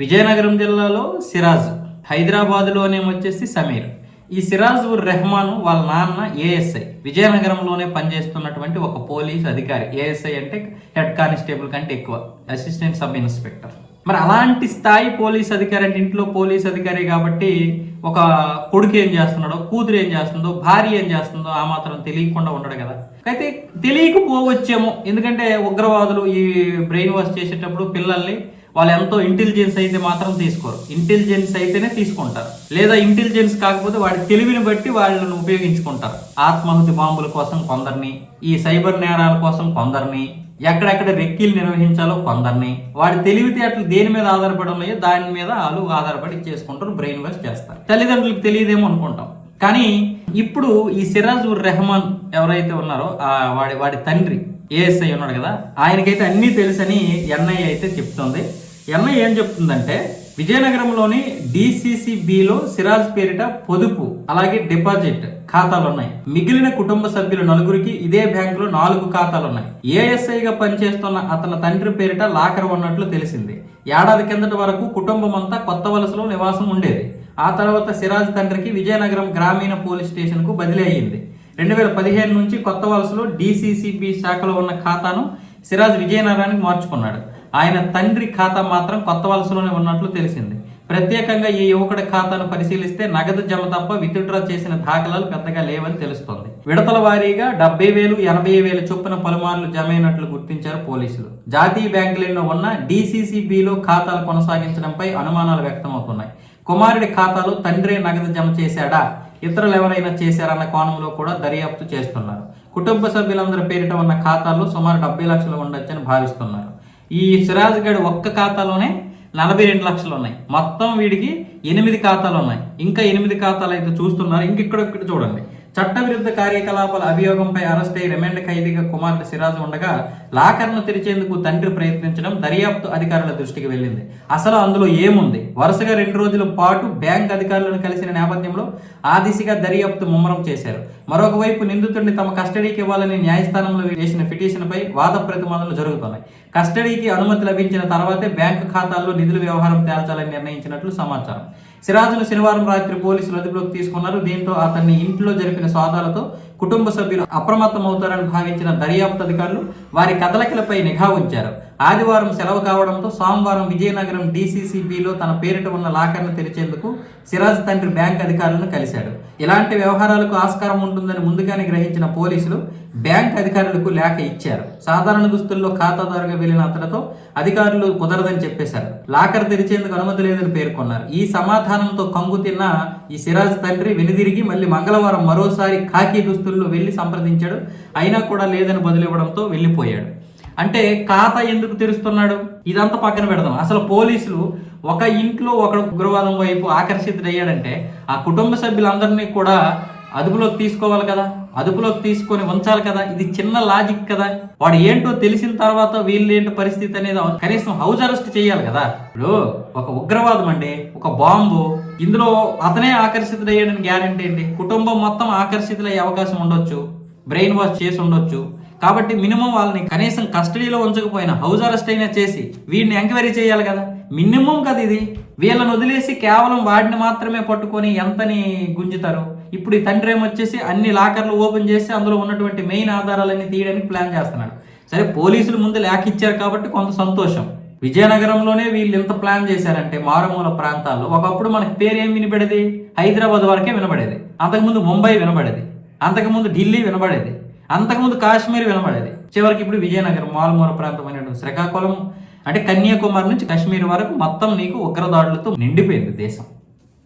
విజయనగరం జిల్లాలో సిరాజ్ హైదరాబాద్లోనేమో వచ్చేసి సమీర్. ఈ సిరాజ్ ఉర్ రెహమాన్ వాళ్ళ నాన్న ఏఎస్ఐ విజయనగరంలోనే పనిచేస్తున్నటువంటి ఒక పోలీస్ అధికారి. ఏఎస్ఐ అంటే హెడ్ కానిస్టేబుల్ కంటే ఎక్కువ అసిస్టెంట్ సబ్ ఇన్స్పెక్టర్. మరి అలాంటి స్థాయి పోలీస్ అధికారి అంటే ఇంట్లో పోలీస్ అధికారి కాబట్టి ఒక కొడుకు ఏం చేస్తున్నాడో కూతురు ఏం చేస్తుందో భార్య ఏం చేస్తుందో ఆ మాత్రం తెలియకుండా ఉండడు కదా. అయితే తెలియకపోవచ్చేమో ఎందుకంటే ఉగ్రవాదులు ఈ బ్రెయిన్ వాష్ చేసేటప్పుడు పిల్లల్ని వాళ్ళు ఎంతో ఇంటెలిజెన్స్ అయితే మాత్రం తీసుకోరు. ఇంటెలిజెన్స్ అయితేనే తీసుకుంటారు. లేదా ఇంటెలిజెన్స్ కాకపోతే వాడి తెలివిని బట్టి వాళ్ళని ఉపయోగించుకుంటారు. ఆత్మాహుతి బాంబుల కోసం కొందరిని ఈ సైబర్ నేరాల కోసం కొందరిని ఎక్కడెక్కడ రెక్కీలు నిర్వహించాలో కొందరిని వాడి తెలివితేటలు దేని మీద ఆధారపడి ఉన్నాయో దాని మీద వాళ్ళు ఆధారపడి చేసుకుంటారు బ్రెయిన్ వాష్ చేస్తారు. తల్లిదండ్రులకు తెలియదేమో అనుకుంటాం. కానీ ఇప్పుడు ఈ సిరాజ్ ఉర్ రెహమాన్ ఎవరైతే ఉన్నారో ఆ వాడి వాడి తండ్రి ఏఎస్ఐ ఉన్నాడు కదా ఆయనకైతే అన్నీ తెలుసని ఎన్ఐ అయితే చెప్తుంది. ఎంఐ ఏం చెప్తుందంటే విజయనగరంలోని డిసిసిబిలో సిరాజ్ పేరిట పొదుపు అలాగే డిపాజిట్ ఖాతాలు ఉన్నాయి మిగిలిన కుటుంబ సభ్యులు నలుగురికి ఇదే బ్యాంకులో నాలుగు ఖాతాలు ఉన్నాయి ఏఎస్ఐగా పనిచేస్తున్న అతని తండ్రి పేరిట లాకర్ ఉన్నట్లు తెలిసింది. ఏడాది కిందటి వరకు కుటుంబం అంతా కొత్త వలసలో నివాసం ఉండేది. ఆ తర్వాత సిరాజ్ తండ్రికి విజయనగరం గ్రామీణ పోలీస్ స్టేషన్కు బదిలీ అయ్యింది. రెండు వేల పదిహేను నుంచి కొత్త వలసలో డిసిసిబి శాఖలో ఉన్న ఖాతాను సిరాజ్ విజయనగరానికి మార్చుకున్నాడు. ఆయన తండ్రి ఖాతా మాత్రం కొత్త వలసలోనే ఉన్నట్లు తెలిసింది. ప్రత్యేకంగా ఈ యువకుడి ఖాతాను పరిశీలిస్తే నగదు జమ తప్ప విత్డ్రా చేసిన దాఖలాలు పెద్దగా లేవని తెలుస్తోంది. విడతల వారీగా డెబ్బై వేలు ఎనభై వేల చొప్పున పలుమార్లు జమైనట్లు గుర్తించారు పోలీసులు. జాతీయ బ్యాంకులలో ఉన్న డీసీసీబీలో ఖాతాలు కొనసాగించడంపై అనుమానాలు వ్యక్తమవుతున్నాయి. కుమారుడి ఖాతాలో తండ్రే నగదు జమ చేశాడా? ఇతరులు ఎవరైనా చేశారన్న కోణంలో కూడా దర్యాప్తు చేస్తున్నారు. కుటుంబ సభ్యులందరి పేరిట ఉన్న ఖాతాల్లో సుమారు డెబ్బై లక్షలు ఉండొచ్చని భావిస్తున్నారు. ఈ సిరాజ్ గడ్ ఒక్క ఖాతాలోనే నలభై రెండు లక్షలు ఉన్నాయి. మొత్తం వీడికి ఎనిమిది ఖాతాలు ఉన్నాయి. ఇంకా ఎనిమిది ఖాతాలు అయితే చూస్తున్నారు. ఇంక ఇక్కడ ఇక్కడ చూడండి. చట్టవిరుద్ధ కార్యకలాపాల అభియోగంపై అరెస్ట్ అయి రిమాండ్ ఖైదీగా కుమారుడు సిరాజ్ ఉండగా లాకర్ను తెరిచేందుకు తండ్రి ప్రయత్నించడం దర్యాప్తు అధికారుల దృష్టికి వెళ్ళింది. అసలు అందులో ఏముంది? వరుసగా రెండు రోజుల పాటు బ్యాంక్ అధికారులను కలిసిన నేపథ్యంలో ఆ దిశగా దర్యాప్తు ముమ్మరం చేశారు. మరొకవైపు నిందితుడిని తమ కస్టడీకి ఇవ్వాలని న్యాయస్థానంలో వేసిన పిటిషన్పై వాద ప్రతివాదనలు జరుగుతున్నాయి. కస్టడీకి అనుమతి లభించిన తర్వాతే బ్యాంకు ఖాతాల్లో నిధుల వ్యవహారం తేల్చాలని నిర్ణయించినట్లు సమాచారం. సిరాజును శనివారం రాత్రి పోలీసులు అదుపులోకి తీసుకున్నారు. దీంతో అతన్ని ఇంట్లో జరిపిన సోదాలతో కుటుంబ సభ్యులు అప్రమత్తమవుతారని భావించిన దర్యాప్తు అధికారులు వారి కదలికలపై నిఘా ఉంచారు. ఆదివారం సెలవు కావడంతో సోమవారం విజయనగరం డీసీసీబీలో తన పేరిట ఉన్న లాకర్ను తెరిచేందుకు సిరాజ్ తండ్రి బ్యాంక్ అధికారులను కలిశాడు. ఇలాంటి వ్యవహారాలకు ఆస్కారం ఉంటుందని ముందుగానే గ్రహించిన పోలీసులు బ్యాంక్ అధికారులకు లేఖ ఇచ్చారు. సాధారణ దుస్తుల్లో ఖాతాదారుగా వెళ్ళిన అతనితో అధికారులు కుదరదని చెప్పేశారు. లాకర్ తెరిచేందుకు అనుమతి లేదని పేర్కొన్నారు. ఈ సమాధానంతో కంగు తిన్న ఈ సిరాజ్ తండ్రి వెనుదిరిగి మళ్ళీ మంగళవారం మరోసారి ఖాకీ దుస్తుల్లో వెళ్ళి సంప్రదించాడు. అయినా కూడా లేదని బదులివ్వడంతో వెళ్ళిపోయాడు. అంటే ఖాతా ఎందుకు తెరుస్తున్నాడు? ఇదంతా పక్కన పెడదాం. అసలు పోలీసులు ఒక ఇంట్లో ఒక ఉగ్రవాదం వైపు ఆకర్షితుడయ్యాడంటే ఆ కుటుంబ సభ్యులందరినీ కూడా అదుపులోకి తీసుకోవాలి కదా? అదుపులోకి తీసుకొని ఉంచాలి కదా? ఇది చిన్న లాజిక్ కదా? వాడు ఏంటో తెలిసిన తర్వాత వీళ్ళేంటి పరిస్థితి అనేది కనీసం హౌస్ అరెస్ట్ చేయాలి కదా? ఇప్పుడు ఒక ఉగ్రవాదం అండి ఒక బాంబు ఇందులో అతనే ఆకర్షితుడయ్యాడని గ్యారంటీ అండి. కుటుంబం మొత్తం ఆకర్షితులయ్యే అవకాశం ఉండొచ్చు. బ్రెయిన్ వాష్ చేసి ఉండొచ్చు. కాబట్టి మినిమం వాళ్ళని కనీసం కస్టడీలో ఉంచకపోయినా హౌస్ అరెస్ట్ అయినా చేసి వీడిని ఎంక్వైరీ చేయాలి కదా. మినిమం కదా ఇది. వీళ్ళని వదిలేసి కేవలం వాడిని మాత్రమే పట్టుకొని ఎంతని గుంజుతారు? ఇప్పుడు ఈ తండ్రి ఏమొచ్చేసి అన్ని లాకర్లు ఓపెన్ చేసి అందులో ఉన్నటువంటి మెయిన్ ఆధారాలన్నీ తీయడానికి ప్లాన్ చేస్తున్నాడు. సరే పోలీసులు ముందు లేఖ ఇచ్చారు కాబట్టి కొంత సంతోషం. విజయనగరంలోనే వీళ్ళు ఎంత ప్లాన్ చేశారంటే మారుమూల ప్రాంతాల్లో ఒకప్పుడు మనకి పేరు ఏం వినబడేది? హైదరాబాద్ వరకే వినబడేది. అంతకుముందు ముంబై వినబడేది. అంతకుముందు ఢిల్లీ వినబడేది. అంతకుముందు కాశ్మీర్ వినబడేది చివరికి ఇప్పుడు విజయనగరం మాల్మూర ప్రాంతం అనేటువంటి శ్రీకాకుళం అంటే కన్యాకుమారి నుంచి కాశ్మీర్ వరకు మొత్తం నీకు ఉగ్రదాడులతో నిండిపోయింది దేశం.